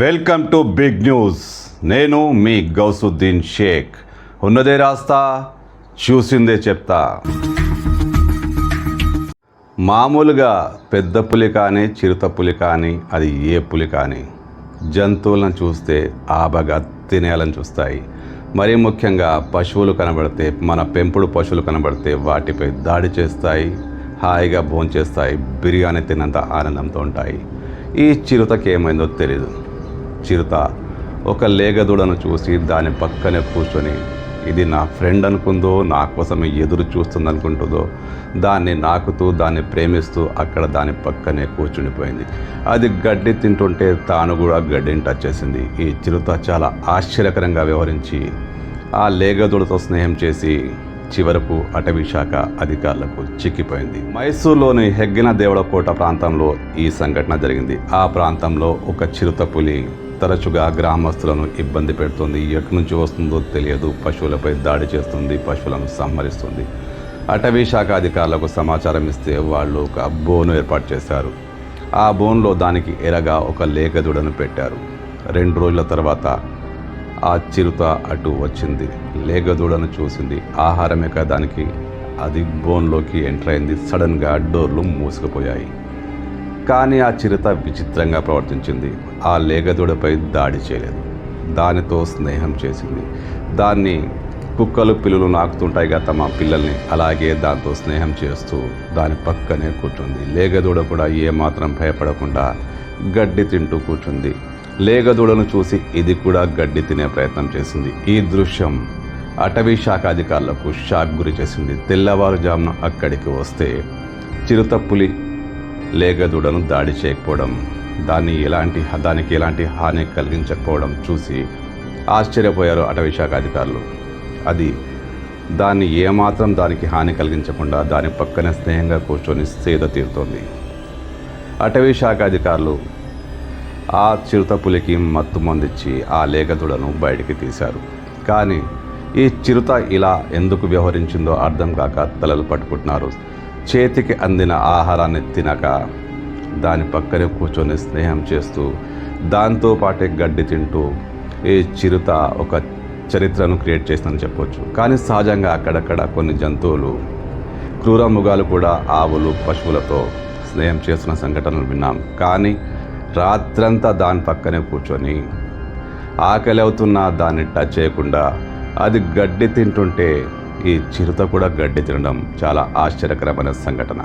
Welcome to big news. నేను మీ గౌసుద్దీన్ షేక్. ఉన్నదే రాస్తా చూసిందే చెప్తా. మామూలుగా పెద్ద పులి కానీ చిరుత పులి కానీ అది ఏ పులి కానీ జంతువులను చూస్తే ఆబగా తినేయాలని చూస్తాయి. మరీ ముఖ్యంగా పశువులు కనబడితే మన పెంపుడు పశువులు కనబడితే వాటిపై దాడి చేస్తాయి హాయిగా భోంచేస్తాయి బిర్యానీ తిన్నంత ఆనందంతో ఉంటాయి. ఈ చిరుతకి ఏమైందో తెలీదు. చిరుత. ఒక లేగదూడను చూసి దాని పక్కనే కూర్చొని ఇది నా ఫ్రెండ్ అనుకుందో నా కోసమే ఎదురు చూస్తుంది అనుకుంటుందో దాన్ని నాకుతూ దాన్ని ప్రేమిస్తూ అక్కడ దాని పక్కనే కూర్చుండిపోయింది. అది గడ్డి తింటుంటే తాను కూడా గడ్డిని టచ్ చేసింది. ఈ చిరుత చాలా ఆశ్చర్యకరంగా వ్యవహరించి ఆ లేగదూడతో స్నేహం చేసి చివరకు అటవీ శాఖ అధికారులకు చిక్కిపోయింది. మైసూర్లోని హెగ్గిన దేవుడకోట ప్రాంతంలో ఈ సంఘటన జరిగింది. ఆ ప్రాంతంలో ఒక చిరుత పులి తరచుగా గ్రామస్తులను ఇబ్బంది పెడుతుంది. ఎటు నుంచి వస్తుందో తెలియదు. పశువులపై దాడి చేస్తుంది. పశువులను సంహరిస్తుంది. అటవీ శాఖ అధికారులకు సమాచారం ఇస్తే వాళ్ళు ఒక బోను ఏర్పాటు చేశారు. ఆ బోన్లో దానికి ఎరగా ఒక లేగదుడను పెట్టారు. రెండు రోజుల తర్వాత ఆ చిరుత అటు వచ్చింది. లేగదూడను చూసింది. ఆహారమే దానికి. అది బోన్లోకి ఎంటర్ అయింది. సడన్గా డోర్లు మూసుకుపోయాయి. కానీ ఆ చిరుత విచిత్రంగా ప్రవర్తించింది. ఆ లేగదూడపై దాడి చేయలేదు. దానితో స్నేహం చేసింది. దాన్ని కుక్కలు పిల్లులు నాకుతుంటాయిగా తమ పిల్లల్ని అలాగే దాంతో స్నేహం చేస్తూ దాని పక్కనే కూర్చుంది. లేగదూడ కూడా ఏమాత్రం భయపడకుండా గడ్డి తింటూ కూర్చుంది. లేగదూడను చూసి ఇది కూడా గడ్డి తినే ప్రయత్నం చేసింది. ఈ దృశ్యం అటవీ శాఖ అధికారులకు షాక్ గురి చేసింది. తెల్లవారుజామున అక్కడికి వస్తే చిరుత పులి లేగదూడను దాడి చేయకపోవడం దాన్ని ఎలాంటి దానికి ఎలాంటి హాని కలిగించకపోవడం చూసి ఆశ్చర్యపోయారు అటవీ శాఖ అధికారులు. అది దాన్ని ఏమాత్రం దానికి హాని కలిగించకుండా దాని పక్కనే స్నేహంగా కూర్చొని సేద తీరుతోంది. అటవీ శాఖ అధికారులు ఆ చిరుత పులికి మత్తు మందిచ్చి ఆ లేగదుడను బయటికి తీశారు. కానీ ఈ చిరుత ఇలా ఎందుకు వ్యవహరించిందో అర్థం కాక తలలు పట్టుకుంటున్నారు. చేతికి అందిన ఆహారాన్ని తినక దాని పక్కనే కూర్చొని స్నేహం చేస్తూ దాంతో పాటే గడ్డి తింటూ ఈ చిరుత ఒక చరిత్రను క్రియేట్ చేసిందని చెప్పొచ్చు. కానీ సహజంగా అక్కడక్కడ కొన్ని జంతువులు క్రూర మృగాలు కూడా ఆవులు పశువులతో స్నేహం చేస్తున్న సంఘటనలు విన్నాం. కానీ రాత్రంతా దాని పక్కనే కూర్చొని ఆకలి అవుతున్నా దాన్ని టచ్ చేయకుండా అది గడ్డి తింటుంటే చిరుత కూడా గడ్డి తినడం చాలా ఆశ్చర్యకరమైన సంఘటన.